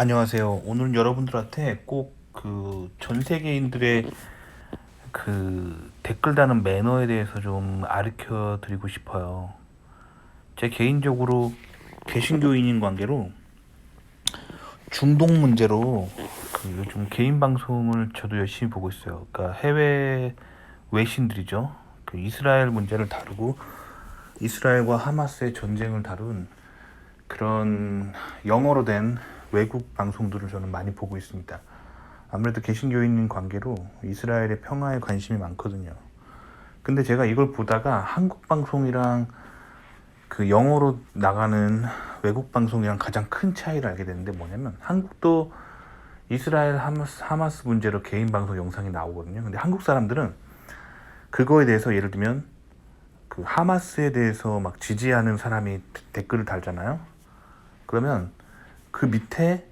안녕하세요. 오늘 여러분들한테 꼭 그 전 세계인들의 그 댓글 다는 매너에 대해서 좀 가르쳐 드리고 싶어요. 제 개인적으로 개신교인인 관계로 중동 문제로 그 요즘 개인 방송을 저도 열심히 보고 있어요. 그러니까 해외 외신들이죠. 그 이스라엘 문제를 다루고 이스라엘과 하마스의 전쟁을 다룬 그런 영어로 된 외국 방송들을 저는 많이 보고 있습니다. 아무래도 개신교인인 관계로 이스라엘의 평화에 관심이 많거든요. 근데 제가 이걸 보다가 한국 방송이랑 그 영어로 나가는 외국 방송이랑 가장 큰 차이를 알게 됐는데 뭐냐면 한국도 이스라엘 하마스, 하마스 문제로 개인 방송 영상이 나오거든요. 근데 한국 사람들은 그거에 대해서 예를 들면 그 하마스에 대해서 막 지지하는 사람이 댓글을 달잖아요. 그러면 그 밑에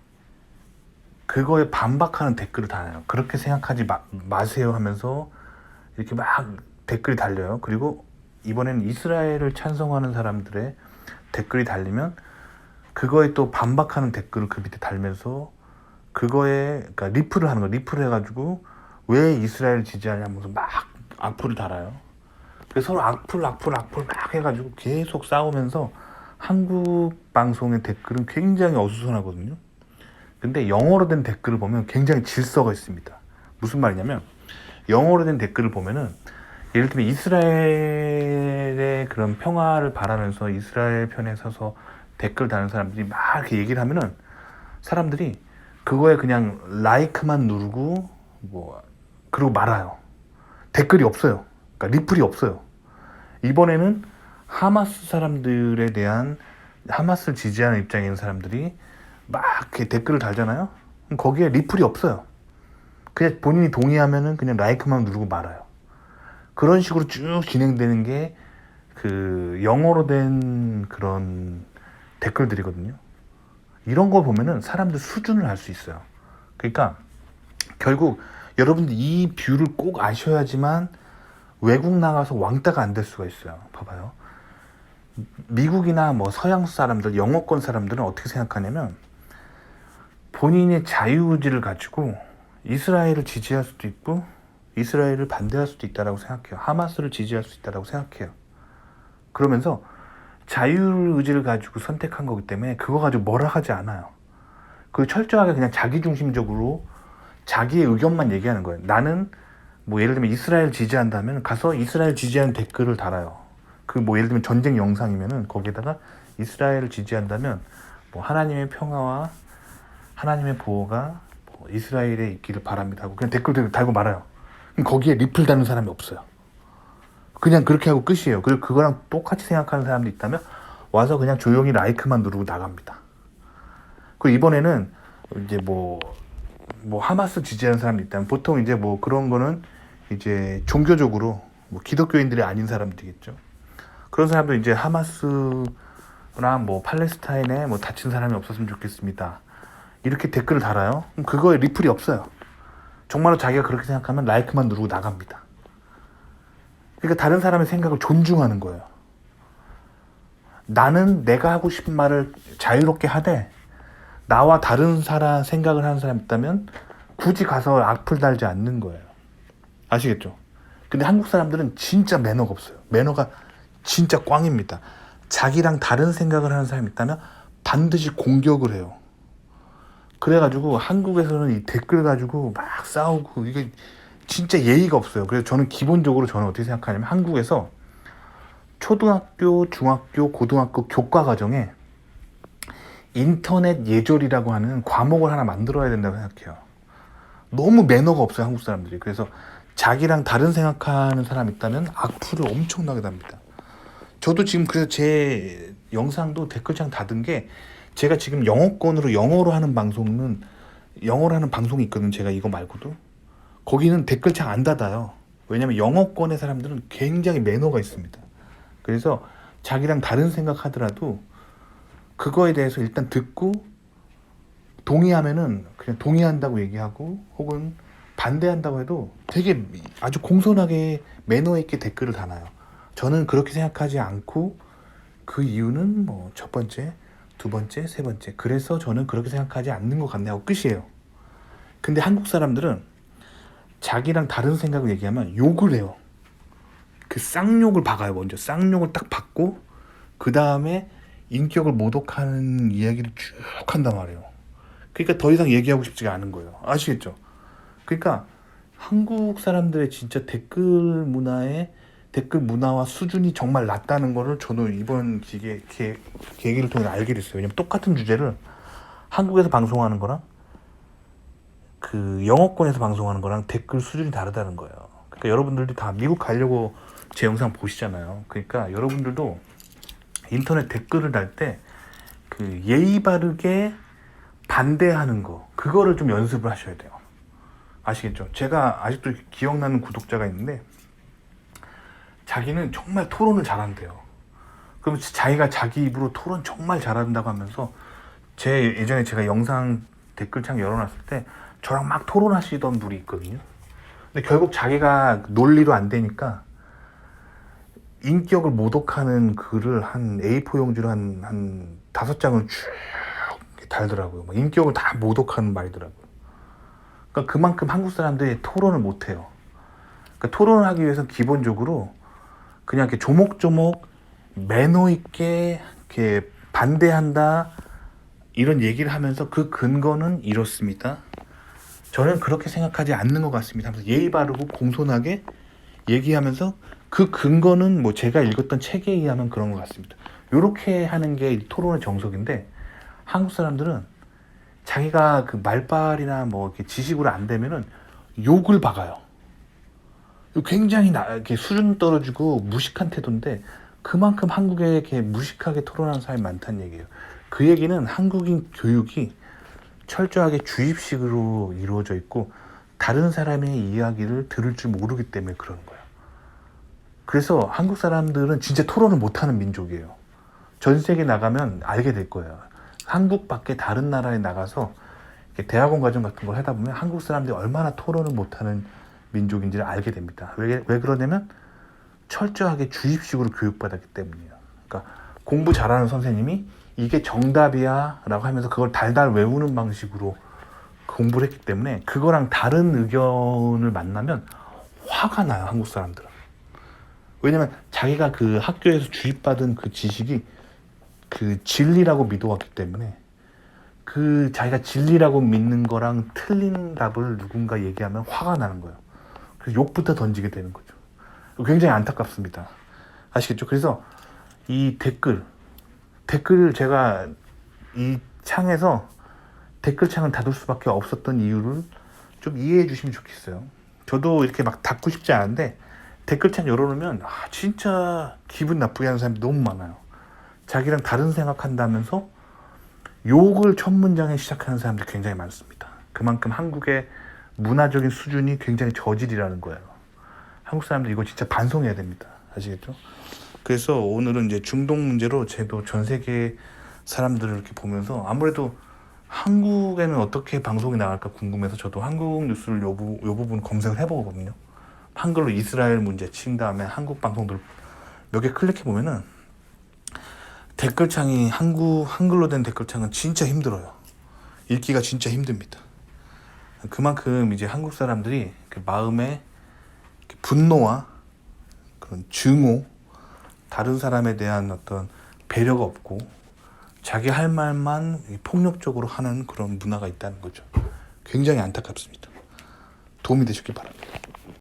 그거에 반박하는 댓글을 달아요. 그렇게 생각하지 마, 마세요 하면서 이렇게 막 댓글이 달려요. 그리고 이번에는 이스라엘을 찬성하는 사람들의 댓글이 달리면 그거에 또 반박하는 댓글을 그 밑에 달면서 그거에 그러니까 리플을 하는 거 리플을 해가지고 왜 이스라엘 지지하냐면서 막 악플을 달아요. 그래서 서로 악플 악플 악플 막 해가지고 계속 싸우면서 한국 방송의 댓글은 굉장히 어수선하거든요. 근데 영어로 된 댓글을 보면 굉장히 질서가 있습니다. 무슨 말이냐면 영어로 된 댓글을 보면은 예를 들면 이스라엘의 그런 평화를 바라면서 이스라엘 편에 서서 댓글 다는 사람들이 막 이렇게 얘기를 하면은 사람들이 그거에 그냥 라이크만 누르고 뭐 그러고 말아요. 댓글이 없어요. 그러니까 리플이 없어요. 이번에는 하마스 사람들에 대한 하마스를 지지하는 입장에 있는 사람들이 막 이렇게 댓글을 달잖아요. 거기에 리플이 없어요. 그냥 본인이 동의하면은 그냥 라이크만 누르고 말아요. 그런 식으로 쭉 진행되는 게 그 영어로 된 그런 댓글들이거든요. 이런 걸 보면은 사람들 수준을 알 수 있어요. 그러니까 결국 여러분들 이 뷰를 꼭 아셔야지만 외국 나가서 왕따가 안 될 수가 있어요. 봐봐요. 미국이나 뭐 서양 사람들, 영어권 사람들은 어떻게 생각하냐면 본인의 자유의지를 가지고 이스라엘을 지지할 수도 있고 이스라엘을 반대할 수도 있다라고 생각해요. 하마스를 지지할 수 있다라고 생각해요. 그러면서 자유의지를 가지고 선택한 거기 때문에 그거 가지고 뭐라 하지 않아요. 그 철저하게 그냥 자기 중심적으로 자기의 의견만 얘기하는 거예요. 나는 뭐 예를 들면 이스라엘 지지한다면 가서 이스라엘 지지하는 댓글을 달아요. 그 뭐 예를 들면 전쟁 영상이면은 거기에다가 이스라엘을 지지한다면 뭐 하나님의 평화와 하나님의 보호가 뭐 이스라엘에 있기를 바랍니다 하고 그냥 댓글 달고 말아요. 거기에 리플 다는 사람이 없어요. 그냥 그렇게 하고 끝이에요. 그리고 그거랑 똑같이 생각하는 사람도 있다면 와서 그냥 조용히 라이크만 누르고 나갑니다. 그리고 이번에는 이제 뭐, 뭐 하마스 지지하는 사람이 있다면 보통 이제 뭐 그런 거는 이제 종교적으로 뭐 기독교인들이 아닌 사람들이겠죠. 그런 사람도 이제 하마스나 뭐 팔레스타인에 뭐 다친 사람이 없었으면 좋겠습니다. 이렇게 댓글을 달아요. 그럼 그거에 리플이 없어요. 정말로 자기가 그렇게 생각하면 라이크만 누르고 나갑니다. 그러니까 다른 사람의 생각을 존중하는 거예요. 나는 내가 하고 싶은 말을 자유롭게 하되 나와 다른 사람 생각을 하는 사람 있다면 굳이 가서 악플 달지 않는 거예요. 아시겠죠? 근데 한국 사람들은 진짜 매너가 없어요. 매너가 진짜 꽝입니다. 자기랑 다른 생각을 하는 사람이 있다면 반드시 공격을 해요. 그래가지고 한국에서는 이 댓글 가지고 막 싸우고 이게 진짜 예의가 없어요. 그래서 저는 기본적으로 저는 어떻게 생각하냐면 한국에서 초등학교, 중학교, 고등학교 교과 과정에 인터넷 예절이라고 하는 과목을 하나 만들어야 된다고 생각해요. 너무 매너가 없어요, 한국 사람들이. 그래서 자기랑 다른 생각하는 사람 있다면 악플을 엄청나게 답니다. 저도 지금 그래서 제 영상도 댓글창 닫은 게 제가 지금 영어권으로 영어로 하는 방송은 영어로 하는 방송이 있거든요. 제가 이거 말고도 거기는 댓글창 안 닫아요. 왜냐면 영어권의 사람들은 굉장히 매너가 있습니다. 그래서 자기랑 다른 생각하더라도 그거에 대해서 일단 듣고 동의하면은 그냥 동의한다고 얘기하고 혹은 반대한다고 해도 되게 아주 공손하게 매너 있게 댓글을 다나요. 저는 그렇게 생각하지 않고 그 이유는 뭐 첫 번째 두 번째, 세 번째. 그래서 저는 그렇게 생각하지 않는 것 같네 하고 끝이에요. 근데 한국 사람들은 자기랑 다른 생각을 얘기하면 욕을 해요. 그 쌍욕을 박아요 먼저 쌍욕을 딱 받고 그 다음에 인격을 모독하는 이야기를 쭉 한단 말이에요. 그러니까 더 이상 얘기하고 싶지가 않은 거예요. 아시겠죠? 그러니까 한국 사람들의 진짜 댓글 문화에 댓글 문화와 수준이 정말 낮다는 거를 저는 이번 기계 계, 계기를 통해 알게 됐어요. 왜냐면 똑같은 주제를 한국에서 방송하는 거랑 그 영어권에서 방송하는 거랑 댓글 수준이 다르다는 거예요. 그러니까 여러분들도 다 미국 가려고 제 영상 보시잖아요. 그러니까 여러분들도 인터넷 댓글을 달 때 그 예의 바르게 반대하는 거 그거를 좀 연습을 하셔야 돼요. 아시겠죠? 제가 아직도 기억나는 구독자가 있는데 자기는 정말 토론을 잘한대요. 그럼 자기가 자기 입으로 토론 정말 잘한다고 하면서 제 예전에 제가 영상 댓글창 열어놨을 때 저랑 막 토론하시던 분이 있거든요. 근데 결국 자기가 논리로 안 되니까 인격을 모독하는 글을 한 A4 용지로 한, 한 다섯 장을 쭉 달더라고요. 막 인격을 다 모독하는 말이더라고요. 그러니까 그만큼 한국 사람들이 토론을 못 해요. 그러니까 토론을 하기 위해서 기본적으로 그냥 이렇게 조목조목 매너 있게 이렇게 반대한다 이런 얘기를 하면서 그 근거는 이렇습니다. 저는 그렇게 생각하지 않는 것 같습니다. 하면서 예의 바르고 공손하게 얘기하면서 그 근거는 뭐 제가 읽었던 책에 의하면 그런 것 같습니다. 이렇게 하는 게 토론의 정석인데 한국 사람들은 자기가 그 말빨이나 뭐 이렇게 지식으로 안 되면은 욕을 박아요. 굉장히 나, 이렇게 수준 떨어지고 무식한 태도인데 그만큼 한국에 이렇게 무식하게 토론하는 사람이 많다는 얘기예요. 그 얘기는 한국인 교육이 철저하게 주입식으로 이루어져 있고 다른 사람의 이야기를 들을 줄 모르기 때문에 그러는 거예요. 그래서 한국 사람들은 진짜 토론을 못하는 민족이에요. 전 세계 나가면 알게 될 거예요. 한국 밖에 다른 나라에 나가서 대학원 과정 같은 걸 하다 보면 한국 사람들이 얼마나 토론을 못하는 민족인지를 알게 됩니다. 왜, 왜 그러냐면 철저하게 주입식으로 교육받았기 때문이에요. 그러니까 공부 잘하는 선생님이 이게 정답이야 라고 하면서 그걸 달달 외우는 방식으로 공부를 했기 때문에 그거랑 다른 의견을 만나면 화가 나요, 한국 사람들은. 왜냐면 자기가 그 학교에서 주입받은 그 지식이 그 진리라고 믿어왔기 때문에 그 자기가 진리라고 믿는 거랑 틀린 답을 누군가 얘기하면 화가 나는 거예요. 그래서 욕부터 던지게 되는 거죠. 굉장히 안타깝습니다. 아시겠죠? 그래서 이 댓글, 댓글 제가 이 창에서 댓글창을 닫을 수밖에 없었던 이유를 좀 이해해 주시면 좋겠어요. 저도 이렇게 막 닫고 싶지 않은데 댓글창 열어놓으면 아, 진짜 기분 나쁘게 하는 사람이 너무 많아요. 자기랑 다른 생각한다면서 욕을 첫 문장에 시작하는 사람들이 굉장히 많습니다. 그만큼 한국의 문화적인 수준이 굉장히 저질이라는 거예요. 한국 사람들 이거 진짜 반성해야 됩니다. 아시겠죠? 그래서 오늘은 이제 중동 문제로 저도 전 세계 사람들을 이렇게 보면서 아무래도 한국에는 어떻게 방송이 나갈까 궁금해서 저도 한국 뉴스를 요, 부, 요 부분 검색을 해보거든요. 한글로 이스라엘 문제 친 다음에 한국 방송들 몇 개 클릭해 보면은 댓글창이 한국 한글로 된 댓글창은 진짜 힘들어요. 읽기가 진짜 힘듭니다. 그만큼 이제 한국 사람들이 그 마음에 분노와 그런 증오, 다른 사람에 대한 어떤 배려가 없고 자기 할 말만 폭력적으로 하는 그런 문화가 있다는 거죠. 굉장히 안타깝습니다. 도움이 되셨길 바랍니다.